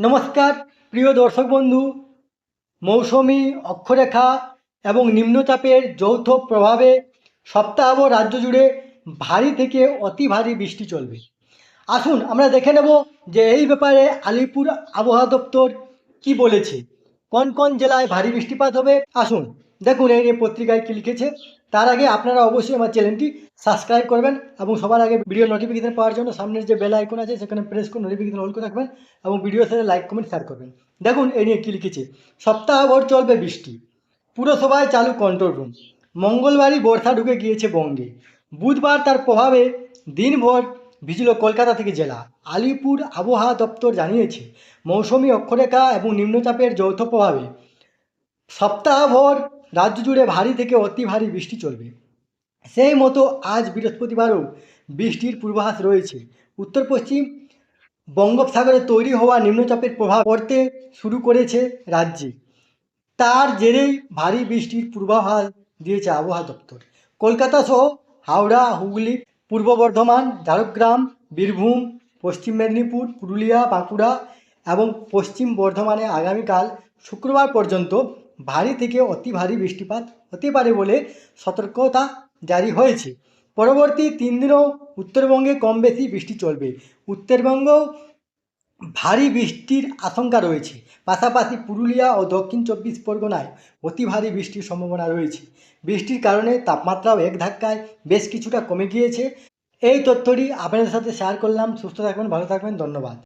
নমস্কার, প্রিয় দর্শক বন্ধু, মৌসুমি অক্ষরেখা এবং নিম্নচাপের যৌথ প্রভাবে সপ্তাহ রাজ্য জুড়ে ভারী থেকে অতি ভারী বৃষ্টি চলবে। আসুন, আমরা দেখে নেব যে এই ব্যাপারে আলিপুর আবহাওয়া দপ্তর কি বলেছে। কোন কোন জেলায় ভারী বৃষ্টিপাত হবে? আসুন। দেখুন এই নিয়ে পত্রিকায় কি লিখেছে, তার আগে আপনারা অবশ্যই আমার চ্যানেলটি সাবস্ক্রাইব করবেন এবং সবার আগে ভিডিও নোটিফিকেশন পাওয়ার জন্য সামনের যে বেল আইকন আছে, সেখানে প্রেস করে নোটিফিকেশন অল করে রাখবেন এবং ভিডিও সাথে লাইক কমেন্ট শেয়ার করবেন। দেখুন, এই নিয়ে কী লিখেছে, সপ্তাহভর চলবে বৃষ্টি, পুরসভায় চালু কন্ট্রোল রুম মঙ্গলবারই বর্ষা ঢুকে গিয়েছে বঙ্গে, বুধবার তার প্রভাবে দিনভর ভিজল কলকাতা থেকে জেলা, আলিপুর আবহাওয়া দপ্তর জানিয়েছে, মৌসুমি অক্ষরেখা এবং নিম্নচাপের যৌথ প্রভাবে সপ্তাহভর রাজ্য জুড়ে ভারী থেকে অতি ভারী বৃষ্টি চলবে। সেই মতো আজ বৃহস্পতিবারও বৃষ্টির পূর্বাভাস রয়েছে। উত্তর পশ্চিম বঙ্গোপসাগরে তৈরি হওয়া নিম্নচাপের প্রভাব পড়তে শুরু করেছে রাজ্যে। তার জেরেই ভারী বৃষ্টির পূর্বাভাস দিয়েছে আবহাওয়া দপ্তর। কলকাতা সহ হাওড়া, হুগলি, পূর্ব বর্ধমান, ঝাড়গ্রাম, বীরভূম, পশ্চিম মেদিনীপুর, পুরুলিয়া, বাঁকুড়া এবং পশ্চিম বর্ধমানে আগামীকাল শুক্রবার পর্যন্ত ভারী থেকে অতি ভারী বৃষ্টিপাত হতে পারে বলে সতর্কতা জারি হয়েছে। পরবর্তী তিন দিনও উত্তরবঙ্গে কম বেশি বৃষ্টি চলবে। উত্তরবঙ্গ ভারী বৃষ্টির আশঙ্কা রয়েছে। পাশাপাশি পুরুলিয়া ও দক্ষিণ চব্বিশ পরগনায় অতি ভারী বৃষ্টির সম্ভাবনা রয়েছে। বৃষ্টির কারণে তাপমাত্রাও এক ধাক্কায় বেশ কিছুটা কমে গিয়েছে। এই তথ্যটি আপনাদের সাথে শেয়ার করলাম। সুস্থ থাকবেন, ভালো থাকবেন, ধন্যবাদ।